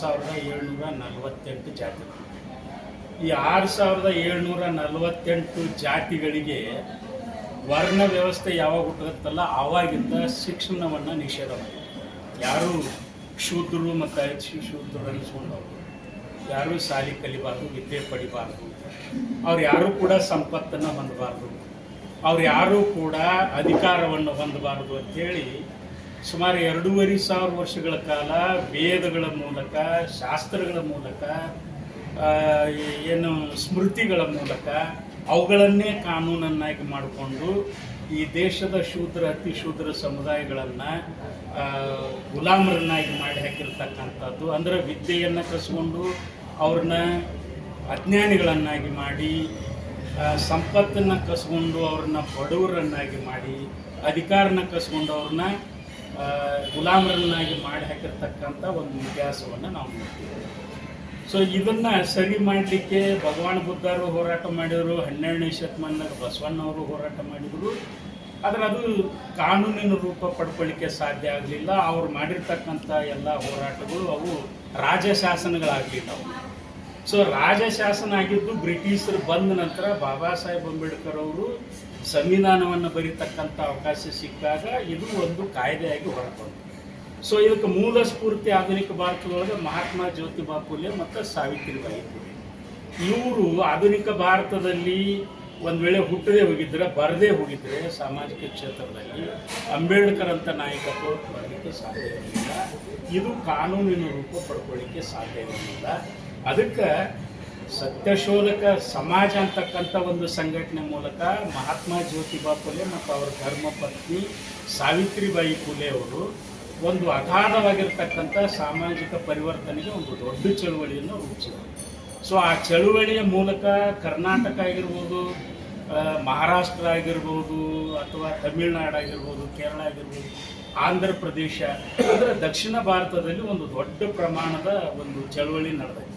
ಸಾವಿರದ ಏಳ್ನೂರ ನಲವತ್ತೆಂಟು ಜಾತಿಗಳು. ಈ ಆರು ಸಾವಿರದ ಏಳ್ನೂರ ನಲವತ್ತೆಂಟು ಜಾತಿಗಳಿಗೆ ವರ್ಣ ವ್ಯವಸ್ಥೆ ಯಾವಾಗ ಹುಟ್ಟುತ್ತಲ್ಲ ಆವಾಗಿಂದ ಶಿಕ್ಷಣವನ್ನು ನಿಷೇಧ ಮಾಡಿದೆ ಯಾರು ಶೂದ್ರರು ಮತ್ತು ಅತಿ ಶೂದ್ರರು ಅನಿಸ್ಕೊಂಡವರು? ಯಾರು ಶಾಲೆ ಕಲಿಬಾರ್ದು, ವಿದ್ಯೆ ಪಡಿಬಾರ್ದು? ಅವ್ರು ಯಾರೂ ಕೂಡ ಸಂಪತ್ತನ್ನು ಹೊಂದಬಾರ್ದು? ಅವ್ರು ಯಾರೂ ಕೂಡ ಅಧಿಕಾರವನ್ನು ಹೊಂದಬಾರ್ದು ಅಂತೇಳಿ ಸುಮಾರು ಎರಡೂವರೆ ಸಾವಿರ ವರ್ಷಗಳ ಕಾಲ ವೇದಗಳ ಮೂಲಕ, ಶಾಸ್ತ್ರಗಳ ಮೂಲಕ ಏನು ಸ್ಮೃತಿಗಳ ಮೂಲಕ ಅವುಗಳನ್ನೇ ಕಾನೂನನ್ನಾಗಿ ಮಾಡಿಕೊಂಡು ಈ ದೇಶದ ಶೂದ್ರ, ಅತಿ ಶೂದ್ರ ಸಮುದಾಯಗಳನ್ನು ಗುಲಾಮರನ್ನಾಗಿ ಮಾಡಿ ಹಾಕಿರ್ತಕ್ಕಂಥದ್ದು. ಅಂದರೆ ವಿದ್ಯೆಯನ್ನು ಕಸ್ಕೊಂಡು ಅವ್ರನ್ನ ಅಜ್ಞಾನಿಗಳನ್ನಾಗಿ ಮಾಡಿ ಸಂಪತ್ತನ್ನು ಕಸ್ಕೊಂಡು ಅವ್ರನ್ನ ಬಡವರನ್ನಾಗಿ ಮಾಡಿ, ಅಧಿಕಾರನ ಕಸ್ಕೊಂಡು ಅವ್ರನ್ನ ಗುಲಾಮರನ್ನಾಗಿ ಮಾಡಿ ಹಾಕಿರ್ತಕ್ಕಂಥ ಒಂದು ಇತಿಹಾಸವನ್ನು ನಾವು ನೋಡ್ತೀವಿ. ಸೊ ಇದನ್ನ ಸರಿ ಮಾಡಲಿಕ್ಕೆ ಭಗವಾನ್ ಬುದ್ಧರು ಹೋರಾಟ ಮಾಡಿದರು, ಹನ್ನೆರಡನೇ ಶತಮಾನದಾಗ ಬಸವಣ್ಣವರು ಹೋರಾಟ ಮಾಡಿದರು. ಆದರೆ ಅದು ಕಾನೂನಿನ ರೂಪ ಪಡ್ಕೊಳ್ಳಿಕ್ಕೆ ಸಾಧ್ಯ ಆಗಲಿಲ್ಲ. ಅವ್ರು ಮಾಡಿರ್ತಕ್ಕಂಥ ಎಲ್ಲ ಹೋರಾಟಗಳು ಅವು ರಾಜಶಾಸನಗಳಾಗಲಿಲ್ಲ ಅವು. ಸೊ ರಾಜಶಾಸನ ಆಗಿದ್ದು ಬ್ರಿಟಿಷರು ಬಂದ ನಂತರ ಬಾಬಾ ಸಾಹೇಬ್ ಅಂಬೇಡ್ಕರ್ ಅವರು ಸಂವಿಧಾನವನ್ನು ಬರೀತಕ್ಕಂಥ ಅವಕಾಶ ಸಿಕ್ಕಾಗ ಇದು ಒಂದು ಕಾಯ್ದೆಯಾಗಿ ಹೊರಬಂತು ಸೊ ಇದಕ್ಕೆ ಮೂಲ ಸ್ಫೂರ್ತಿ ಆಧುನಿಕ ಭಾರತದೊಳಗೆ ಮಹಾತ್ಮ ಜ್ಯೋತಿಬಾ ಫುಲೆ ಮತ್ತು ಸಾವಿತ್ರಿಬಾಯಿ ಫುಲೆ ಇವರು ಆಧುನಿಕ ಭಾರತದಲ್ಲಿ ಒಂದು ವೇಳೆ ಹುಟ್ಟದೇ ಹೋಗಿದ್ರೆ, ಬರದೇ ಹೋಗಿದ್ರೆ ಸಾಮಾಜಿಕ ಕ್ಷೇತ್ರದಲ್ಲಿ ಅಂಬೇಡ್ಕರ್ ಅಂತ ನಾಯಕತ್ವ ಬರಲಿಕ್ಕೆ ಸಾಧ್ಯವಿಲ್ಲ ಇದು ಕಾನೂನಿನ ರೂಪ ಪಡ್ಕೊಳ್ಳಿಕ್ಕೆ ಸಾಧ್ಯ ಇರಲಿಲ್ಲ ಅದಕ್ಕೆ ಸತ್ಯಶೋಧಕ ಸಮಾಜ ಅಂತಕ್ಕಂಥ ಒಂದು ಸಂಘಟನೆ ಮೂಲಕ ಮಹಾತ್ಮ ಜ್ಯೋತಿಬಾ ಫುಲೆ ಮತ್ತು ಅವರ ಧರ್ಮಪತ್ನಿ ಸಾವಿತ್ರಿಬಾಯಿ ಫುಲೆ ಅವರು ಒಂದು ಅಗಾಧವಾಗಿರ್ತಕ್ಕಂಥ ಸಾಮಾಜಿಕ ಪರಿವರ್ತನೆಗೆ ಒಂದು ದೊಡ್ಡ ಚಳುವಳಿಯನ್ನು ರೂಪಿಸಿದರು. ಸೊ ಆ ಚಳುವಳಿಯ ಮೂಲಕ ಕರ್ನಾಟಕ ಆಗಿರ್ಬೋದು ಮಹಾರಾಷ್ಟ್ರ ಆಗಿರ್ಬೋದು, ಅಥವಾ ತಮಿಳುನಾಡು ಆಗಿರ್ಬೋದು, ಕೇರಳ ಆಗಿರ್ಬೋದು, ಆಂಧ್ರ ಪ್ರದೇಶ, ಅಂದರೆ ದಕ್ಷಿಣ ಭಾರತದಲ್ಲಿ ಒಂದು ದೊಡ್ಡ ಪ್ರಮಾಣದ ಒಂದು ಚಳುವಳಿ ನಡೆದೈತೆ.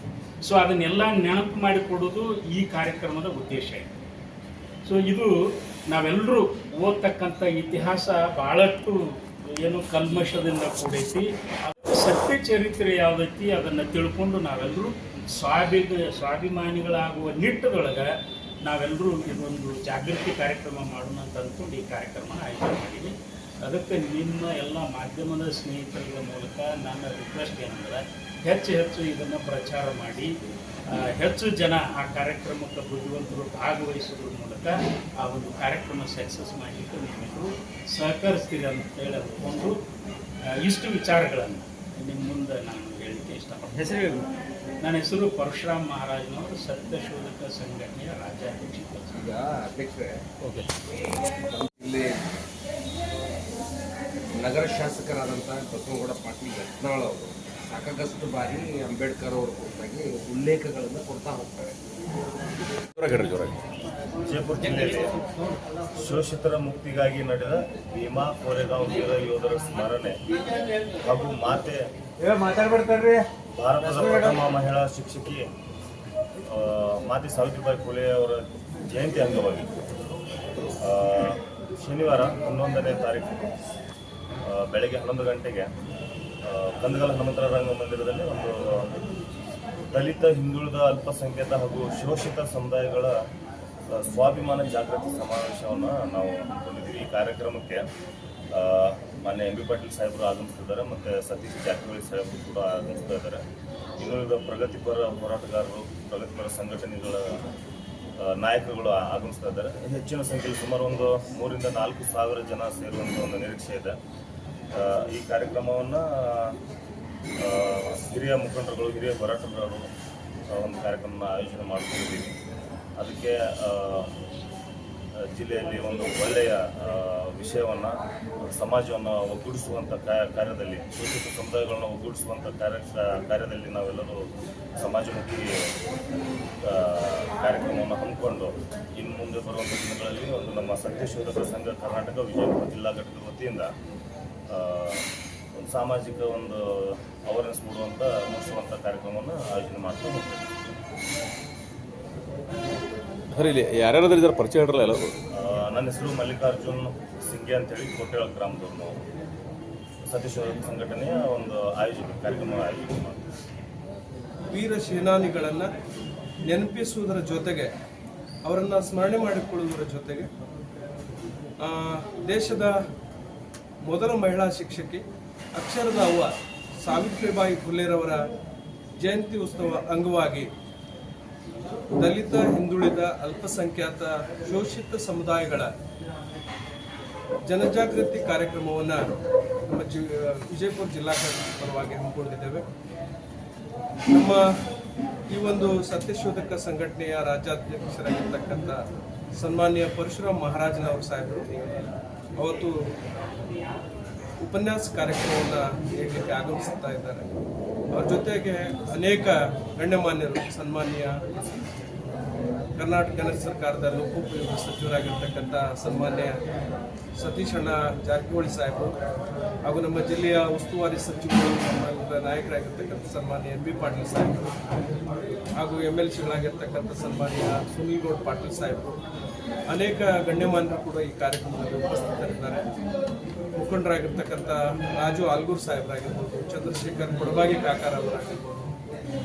ಸೊ ಅದನ್ನೆಲ್ಲ ನೆನಪು ಮಾಡಿಕೊಡೋದು ಈ ಕಾರ್ಯಕ್ರಮದ ಉದ್ದೇಶ ಇದೆ. ಸೊ ಇದು ನಾವೆಲ್ಲರೂ ಓದ್ತಕ್ಕಂಥ ಇತಿಹಾಸ ಭಾಳಷ್ಟು ಏನು ಕಲ್ಮಶದಿಂದ ಕೂಡೈತಿ. ಸತ್ಯ ಚರಿತ್ರೆ ಯಾವುದೈತಿ ಅದನ್ನು ತಿಳ್ಕೊಂಡು ನಾವೆಲ್ಲರೂ ಸ್ವಾಭಿ ಸ್ವಾಭಿಮಾನಿಗಳಾಗುವ ನಿಟ್ಟದೊಳಗೆ ನಾವೆಲ್ಲರೂ ಇದೊಂದು ಜಾಗೃತಿ ಕಾರ್ಯಕ್ರಮ ಮಾಡೋಣ ಅಂತ ಅಂದ್ಕೊಂಡು ಈ ಕಾರ್ಯಕ್ರಮನ ಆಯೋಜನೆ ಮಾಡಿದ್ವಿ. ಅದಕ್ಕೆ ನಿಮ್ಮ ಎಲ್ಲ ಮಾಧ್ಯಮದ ಸ್ನೇಹಿತರ ಮೂಲಕ ನನ್ನ ರಿಕ್ವೆಸ್ಟ್ ಏನಂದ್ರೆ ಹೆಚ್ಚು ಹೆಚ್ಚು ಇದನ್ನು ಪ್ರಚಾರ ಮಾಡಿ ಹೆಚ್ಚು ಜನ ಆ ಕಾರ್ಯಕ್ರಮಕ್ಕೆ ಬುದ್ಧಿವಂತರು ಭಾಗವಹಿಸೋದ್ರ ಮೂಲಕ ಆ ಒಂದು ಕಾರ್ಯಕ್ರಮ ಸಕ್ಸಸ್ ಮಾಡಲಿಕ್ಕೆ ನೀವೆಲ್ಲರೂ ಸಹಕರಿಸ್ತೀರಿ ಅಂತ ಹೇಳಿ ಅಂದ್ಕೊಂಡು ಇಷ್ಟು ವಿಚಾರಗಳನ್ನು ನಿಮ್ಮ ಮುಂದೆ ನಾನು ಹೇಳಲಿಕ್ಕೆ ಇಷ್ಟಪಡ್ತೀನಿ. ಹೆಸರು ನನ್ನ ಹೆಸರು ಪರಶುರಾಮ್ ಮಹಾರಾಜನವರು ಸತ್ಯಶೋಧಕ ಸಂಘಟನೆಯ ರಾಜ್ಯಾಧ್ಯಕ್ಷ ಇಲ್ಲಿ ನಗರ ಶಾಸಕರಾದಂಥ ಬಸವಗೌಡ ಪಾಟೀಲ್ ಯತ್ನಾಳ್ ಅವರು ಸಾಕಾಗಷ್ಟು ಬಾರಿ ಅಂಬೇಡ್ಕರ್ ಅವರ ಕುರಿತಾಗಿ ಉಲ್ಲೇಖಗಳನ್ನು ಕೊಡ್ತಾ ಹೋಗ್ತಾರೆ. ಜೋರಾಗಿ ಜೋರಾಗಿ. ವಿಜಯಪುರ ಜಿಲ್ಲೆಯಲ್ಲಿ ಶೋಷಿತರ ಮುಕ್ತಿಗಾಗಿ ನಡೆದ ಭೀಮಾ ಕೋರೆಗಾಂವ್ ವೀರ ಯೋಧರ ಸ್ಮರಣೆ ಹಾಗೂ ಮಾತೆ ಮಾತಾಡ್ಬಿಡ್ತಾರ್ರಿ. ಭಾರತದ ಪ್ರಥಮ ಮಹಿಳಾ ಶಿಕ್ಷಕಿ ಮಾತೆ ಸಾವಿತ್ರಿಬಾಯಿ ಫುಲೆ ಅವರ ಜಯಂತಿ ಅಂಗವಾಗಿ ಆ, ಶನಿವಾರ ಹನ್ನೊಂದನೇ ತಾರೀಕು ಬೆಳಗ್ಗೆ ಹನ್ನೊಂದು ಗಂಟೆಗೆ ಕಂದಗಲ ಹನುಮಂತರ ರಂಗಮಂದಿರದಲ್ಲಿ ಒಂದು ದಲಿತ, ಹಿಂದುಳಿದ, ಅಲ್ಪಸಂಖ್ಯಾತ ಹಾಗೂ ಶೋಷಿತ ಸಮುದಾಯಗಳ ಸ್ವಾಭಿಮಾನ ಜಾಗೃತಿ ಸಮಾವೇಶವನ್ನು ನಾವು ಹಮ್ಮಿಕೊಂಡಿದ್ದೀವಿ. ಈ ಕಾರ್ಯಕ್ರಮಕ್ಕೆ ಮಾನ್ಯ ಎಂ ಬಿ ಪಾಟೀಲ್ ಸಾಹೇಬರು ಆಗಮಿಸ್ತಿದ್ದಾರೆ ಮತ್ತು ಸತೀಶ್ ಜಾರಕಿಹೊಳಿ ಸಾಹೇಬರು ಕೂಡ ಆಗಮಿಸ್ತಾ ಇದ್ದಾರೆ. ಇನ್ನುಳಿದ ಪ್ರಗತಿಪರ ಹೋರಾಟಗಾರರು, ಪ್ರಗತಿಪರ ಸಂಘಟನೆಗಳ ನಾಯಕರುಗಳು ಆಗಮಿಸ್ತಾ ಇದ್ದಾರೆ. ಹೆಚ್ಚಿನ ಸಂಖ್ಯೆಯಲ್ಲಿ ಸುಮಾರು ಒಂದು ಮೂರಿಂದ ನಾಲ್ಕು ಸಾವಿರ ಜನ ಸೇರುವಂಥ ಒಂದು ನಿರೀಕ್ಷೆ ಇದೆ. ಈ ಕಾರ್ಯಕ್ರಮವನ್ನು ಹಿರಿಯ ಮುಖಂಡರುಗಳು, ಹಿರಿಯ ಹೋರಾಟಗಾರರು ಒಂದು ಕಾರ್ಯಕ್ರಮನ ಆಯೋಜನೆ ಮಾಡ್ಕೊಂಡಿದ್ದೀವಿ. ಅದಕ್ಕೆ ಜಿಲ್ಲೆಯಲ್ಲಿ ಒಂದು ಒಳ್ಳೆಯ ವಿಷಯವನ್ನು, ಸಮಾಜವನ್ನು ಒಗ್ಗೂಡಿಸುವಂಥ ಕಾರ್ಯದಲ್ಲಿ ಶೋಷಿತ ಸಮುದಾಯಗಳನ್ನು ಒಗ್ಗೂಡಿಸುವಂಥ ಕಾರ್ಯ, ಕಾರ್ಯದಲ್ಲಿ ನಾವೆಲ್ಲರೂ ಸಮಾಜಮುಖಿ ಕಾರ್ಯಕ್ರಮವನ್ನು ಹಮ್ಮಿಕೊಂಡು, ಇನ್ನು ಮುಂದೆ ಬರುವಂಥ ದಿನಗಳಲ್ಲಿ ಒಂದು ನಮ್ಮ ಸತ್ಯಶೋಧಕ ಸಂಘ ಕರ್ನಾಟಕ ವಿಜಯಪುರ ಜಿಲ್ಲಾ ಘಟಕದ ವತಿಯಿಂದ ಸಾಮಾಜಿಕ ಒಂದು ಅವೇರ್ನೆಸ್ ಮೂಡುವಂಥ ಮೂಡಿಸುವಂಥ ಕಾರ್ಯಕ್ರಮವನ್ನು ಆಯೋಜನೆ ಮಾಡ್ತಾ ಹೋಗ್ತೇವೆ. ಸರಿ ಇಲ್ಲಿ ಯಾರ್ಯಾರು ಇದ್ದಾರೆ? ಪರಿಚಯ ಹೇಳ್ರಲ್ಲ ಎಲ್ಲರೂ? ನನ್ನ ಹೆಸರು ಮಲ್ಲಿಕಾರ್ಜುನ್ ಸಿಂಗೆ ಅಂತೇಳಿ ಕೋಟೆಳ ಗ್ರಾಮದವ್ರು ನಾವು. ಸತೀಶ್ ಸಂಘಟನೆಯ ಒಂದು ಆಯೋಜಕ ಕಾರ್ಯಕ್ರಮ ಆಯೋಜನೆ ಮಾಡ್ತೀವಿ. ವೀರ ಸೇನಾನಿಗಳನ್ನು ನೆನಪಿಸುವುದರ ಜೊತೆಗೆ ಅವರನ್ನು ಸ್ಮರಣೆ ಮಾಡಿಕೊಳ್ಳುವುದರ ಜೊತೆಗೆ ಆ, ದೇಶದ ಮೊದಲ ಮಹಿಳಾ ಶಿಕ್ಷಕಿ ಅಕ್ಷರದ ಅವ್ವ ಸಾವಿತ್ರಿಬಾಯಿ ಫುಲೆರವರ ಜಯಂತಿ ಉತ್ಸವ ಅಂಗವಾಗಿ ದಲಿತ, ಹಿಂದುಳಿದ, ಅಲ್ಪಸಂಖ್ಯಾತ, ಶೋಷಿತ ಸಮುದಾಯಗಳ ಜನಜಾಗೃತಿ ಕಾರ್ಯಕ್ರಮವನ್ನು ನಮ್ಮ ಜಿ, ವಿಜಯಪುರ ಜಿಲ್ಲಾ ಪರವಾಗಿ ಹಮ್ಮಿಕೊಂಡಿದ್ದೇವೆ. ನಮ್ಮ ಈ ಒಂದು ಸತ್ಯಶೋಧಕ ಸಂಘಟನೆಯ ರಾಜ್ಯಾಧ್ಯಕ್ಷರಾಗಿರ್ತಕ್ಕಂಥ ಸನ್ಮಾನ್ಯ ಪರಶುರಾಮ್ ಮಹಾರಾಜನವರು ಸಾಹೇಬರು, ಅವತ್ತು ಉಪನ್ಯಾಸ ಕಾರ್ಯಕ್ರಮವನ್ನು ನೀಡಲಿಕ್ಕೆ ಆಗಮಿಸ್ತಾ ಇದ್ದಾರೆ ಅವ್ರ ಜೊತೆಗೆ ಅನೇಕ ಗಣ್ಯಮಾನ್ಯರು ಸನ್ಮಾನ್ಯ ಕರ್ನಾಟಕ ಕೇಂದ್ರ ಸರ್ಕಾರದ ಲೋಕೋಪಯೋಗಿ ಸಚಿವರಾಗಿರ್ತಕ್ಕಂಥ ಸನ್ಮಾನ್ಯ ಸತೀಶ್ ಅಣ್ಣ ಜಾರಕಿಹೊಳಿ ಸಾಹೇಬರು ಹಾಗೂ ನಮ್ಮ ಜಿಲ್ಲೆಯ ಉಸ್ತುವಾರಿ ಸಚಿವರು ನಾಯಕರಾಗಿರ್ತಕ್ಕಂಥ ಸನ್ಮಾನ್ಯ ಎಂ ಬಿ ಪಾಟೀಲ್ ಸಾಹೇಬರು ಹಾಗೂ ಎಂ ಎಲ್ ಸಿಗಳಾಗಿರ್ತಕ್ಕಂಥ ಸನ್ಮಾನ್ಯ ಸುನೀಲ್ ಗೌಡ್ ಪಾಟೀಲ್ ಸಾಹೇಬರು, ಅನೇಕ ಗಣ್ಯಮಾನ್ಯರು ಕೂಡ ಈ ಕಾರ್ಯಕ್ರಮದಲ್ಲಿ ಉಪಸ್ಥಿತರಿದ್ದಾರೆ. ಮುಖಂಡರಾಗಿರ್ತಕ್ಕಂಥ ರಾಜು ಆಲ್ಗೂರ್ ಸಾಹೇಬರಾಗಿರ್ಬೋದು, ಚಂದ್ರಶೇಖರ್ ಕೊಡಬಾಗಿ ಕಾಕಾರ ಅವರಾಗಿರ್ಬೋದು,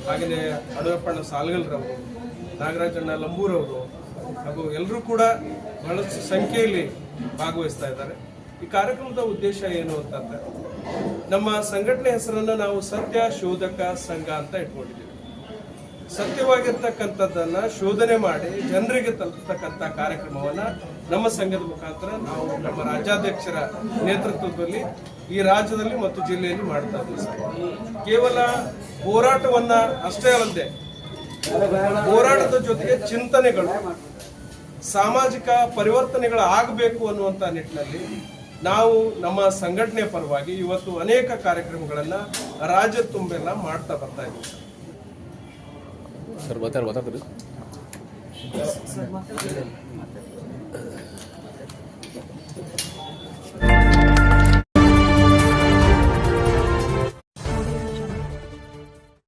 ಹಾಗೆಯೇ ಅಡವಪ್ಪಣ್ಣ ಸಾಲ್ಗಲ್ರವರು ನಾಗರಾಜಣ್ಣ ಲಂಬೂರವರು ಹಾಗೂ ಎಲ್ಲರೂ ಕೂಡ ಬಹಳಷ್ಟು ಸಂಖ್ಯೆಯಲ್ಲಿ ಭಾಗವಹಿಸ್ತಾ ಇದ್ದಾರೆ. ಈ ಕಾರ್ಯಕ್ರಮದ ಉದ್ದೇಶ ಏನು ಅಂತಂದ್ರೆ ನಮ್ಮ ಸಂಘಟನೆ ಹೆಸರನ್ನು ನಾವು ಸತ್ಯ ಶೋಧಕ ಸಂಘ ಅಂತ ಇಟ್ಕೊಂಡಿದ್ದೀವಿ. ಸತ್ಯವಾಗಿರ್ತಕ್ಕಂಥದ್ದನ್ನ ಶೋಧನೆ ಮಾಡಿ ಜನರಿಗೆ ತಲುಪತಕ್ಕಂಥ ಕಾರ್ಯಕ್ರಮವನ್ನ ನಮ್ಮ ಸಂಘದ ಮುಖಾಂತರ ನಾವು ನಮ್ಮ ರಾಜ್ಯಾಧ್ಯಕ್ಷರ ನೇತೃತ್ವದಲ್ಲಿ ಈ ರಾಜ್ಯದಲ್ಲಿ ಮತ್ತು ಜಿಲ್ಲೆಯಲ್ಲಿ ಮಾಡ್ತಾ ಇದ್ದೀವಿ ಕೇವಲ ಹೋರಾಟವನ್ನು ಅಷ್ಟೇ ಅಲ್ಲದೆ ಹೋರಾಟದ ಜೊತೆಗೆ ಚಿಂತನೆಗಳು ಸಾಮಾಜಿಕ ಪರಿವರ್ತನೆಗಳು ಆಗಬೇಕು ಅನ್ನುವಂಥ ನಿಟ್ಟಿನಲ್ಲಿ ನಾವು ನಮ್ಮ ಸಂಘಟನೆ ಪರವಾಗಿ ಇವತ್ತು ಅನೇಕ ಕಾರ್ಯಕ್ರಮಗಳನ್ನ ರಾಜ್ಯ ತುಂಬೆಲ್ಲ ಮಾಡ್ತಾ ಬರ್ತಾ ಇದ್ದೀವಿ. ಸರ್